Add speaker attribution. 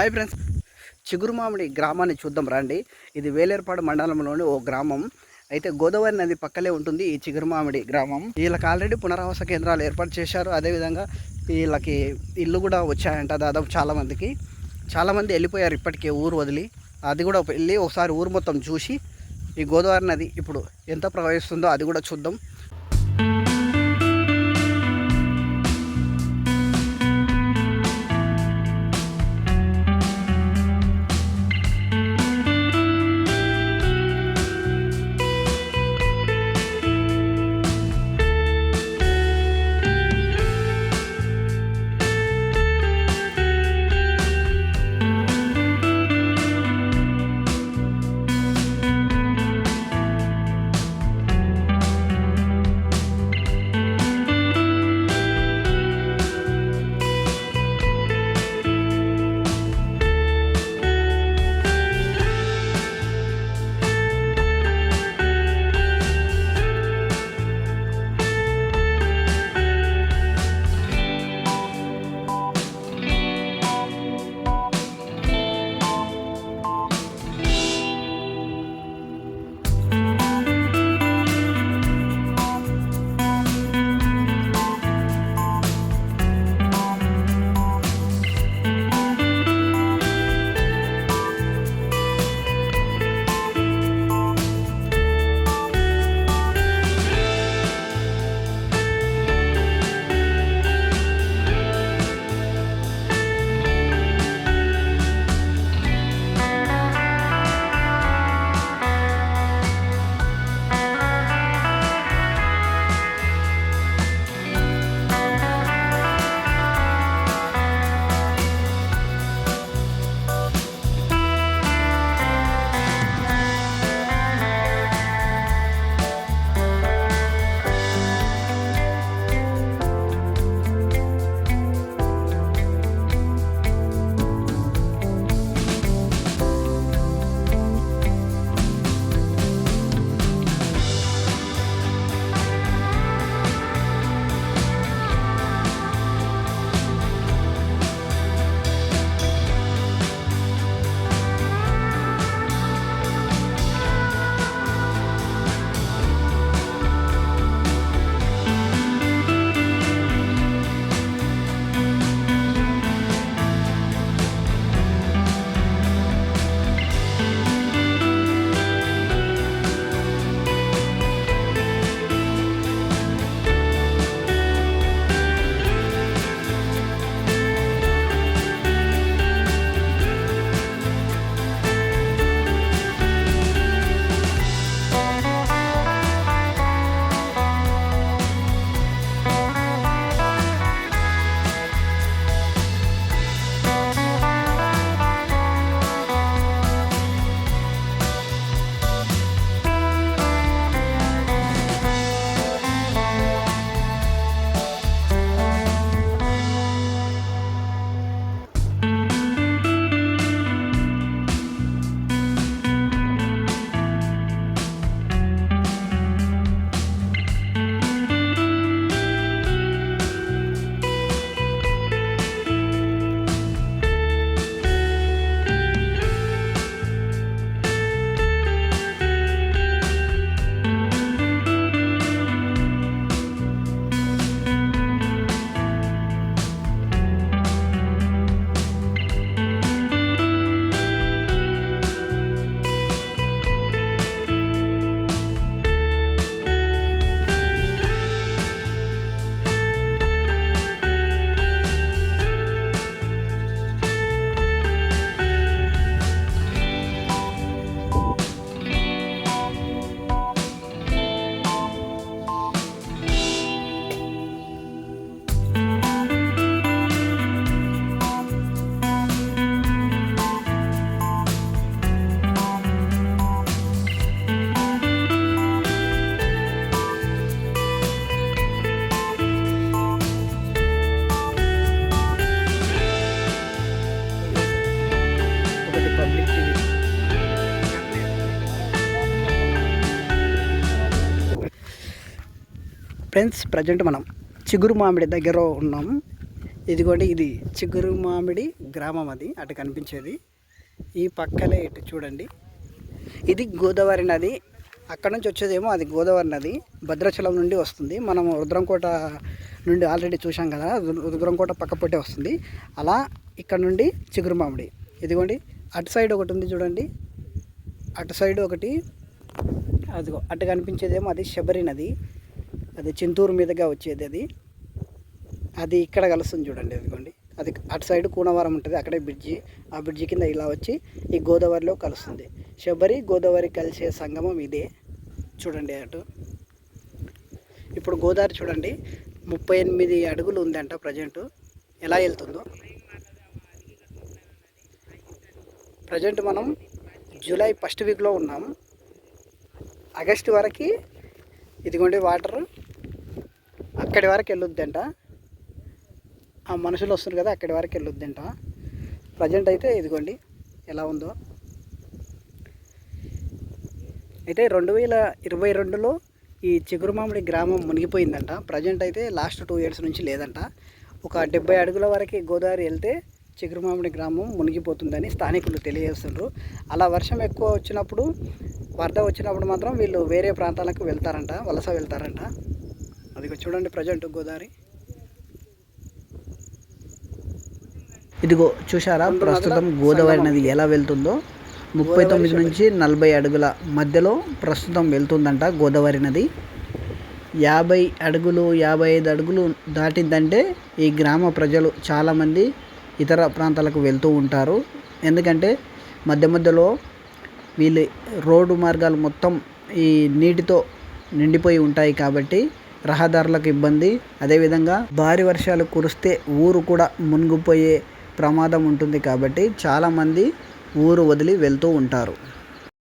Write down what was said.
Speaker 1: Hi friends Chigurumamidi గ్రామాన్ని చూద్దాం రండి. ఇది వేలేరుపాడు మండలంలోని ఓ గ్రామం. అయితే గోదావరి నది పక్కలే ఉంటుంది ఈ చిగురుమామిడి గ్రామం. వీళ్ళకి ఆల్రెడీ పునరావాస కేంద్రాలు ఏర్పాటు చేశారు. అదేవిధంగా వీళ్ళకి ఇల్లు కూడా వచ్చాయంట దాదాపు చాలామందికి. చాలామంది వెళ్ళిపోయారు ఇప్పటికే ఊరు వదిలి. అది కూడా వెళ్ళి ఒకసారి ఊరు మొత్తం చూసి ఈ గోదావరి నది ఇప్పుడు ఎంత ప్రవహిస్తుందో అది కూడా చూద్దాం. ఫ్రెండ్స్ ప్రజెంట్ మనం చిగురు మామిడి దగ్గర ఉన్నాం. ఇదిగోండి ఇది చిగురు మామిడి గ్రామం అది అటు కనిపించేది. ఈ పక్కలే ఇటు చూడండి. ఇది గోదావరి నది. అక్కడ నుంచి వచ్చేదేమో అది గోదావరి నది. భద్రాచలం నుండి వస్తుంది. మనం రుద్రంకోట నుండి ఆల్రెడీ చూసాం కదా రుద్రంకోట పక్కపొట్టే వస్తుంది. అలా ఇక్కడ నుండి చిగురు మామిడి. ఇదిగోండి అటు సైడ్ ఒకటి ఉంది చూడండి. అటు సైడ్ ఒకటి. అదిగో అటు కనిపించేదేమో అది శబరి నది. అది చింతూరు మీదుగా వచ్చేది అది. అది ఇక్కడ కలుస్తుంది చూడండి అదిగోండి అది అటు సైడ్ కూనవరం ఉంటుంది అక్కడే బ్రిడ్జి. ఆ బ్రిడ్జి కింద ఇలా వచ్చి ఈ గోదావరిలో కలుస్తుంది. శబరి గోదావరి కలిసే సంగమం ఇదే. చూడండి అటు. ఇప్పుడు గోదావరి చూడండి ముప్పై ఎనిమిది అడుగులు ఉందంట ప్రజెంట్. ఎలా వెళ్తుందో. ప్రజెంట్ మనం జూలై ఫస్ట్ వీక్లో ఉన్నాం. ఆగస్టు వరకు ఇదిగోండి వాటర్ అక్కడి వరకు వెళ్ళొద్దంట. ఆ మనుషులు వస్తారు కదా అక్కడి వరకు వెళ్ళొద్దంట. ప్రజెంట్ అయితే ఇదిగోండి ఎలా ఉందో. అయితే రెండు వేల ఇరవై రెండులో ఈ చిగురుమామిడి గ్రామం మునిగిపోయిందంట. ప్రజెంట్ అయితే లాస్ట్ టూ ఇయర్స్ నుంచి లేదంట. ఒక డెబ్బై అడుగుల వరకు గోదావరి వెళ్తే చిగురుమామిడి గ్రామం మునిగిపోతుందని స్థానికులు తెలియజేస్తున్నారు. అలా వర్షం ఎక్కువ వచ్చినప్పుడు వరద వచ్చినప్పుడు మాత్రం వీళ్ళు వేరే ప్రాంతాలకు వెళ్తారంట వలస వెళ్తారంట. అదిగో చూడండి ప్రజెంట్ గోదావరి. ఇదిగో చూసారా ప్రస్తుతం గోదావరి నది ఎలా వెళ్తుందో? ముప్పై తొమ్మిది నుంచి నలభై అడుగుల మధ్యలో ప్రస్తుతం వెళ్తుందంట గోదావరి నది. యాభై అడుగులు యాభై ఐదు అడుగులు దాటిందంటే ఈ గ్రామ ప్రజలు చాలామంది ఇతర ప్రాంతాలకు వెళ్తూ ఉంటారు. ఎందుకంటే మధ్య మధ్యలో వీళ్ళు రోడ్డు మార్గాలు మొత్తం ఈ నీటితో నిండిపోయి ఉంటాయి కాబట్టి రహదారులకు ఇబ్బంది. అదేవిధంగా భారీ వర్షాలు కురిస్తే ఊరు కూడా మునిగిపోయే ప్రమాదం ఉంటుంది కాబట్టి చాలామంది ఊరు వదిలి వెళ్తూ ఉంటారు.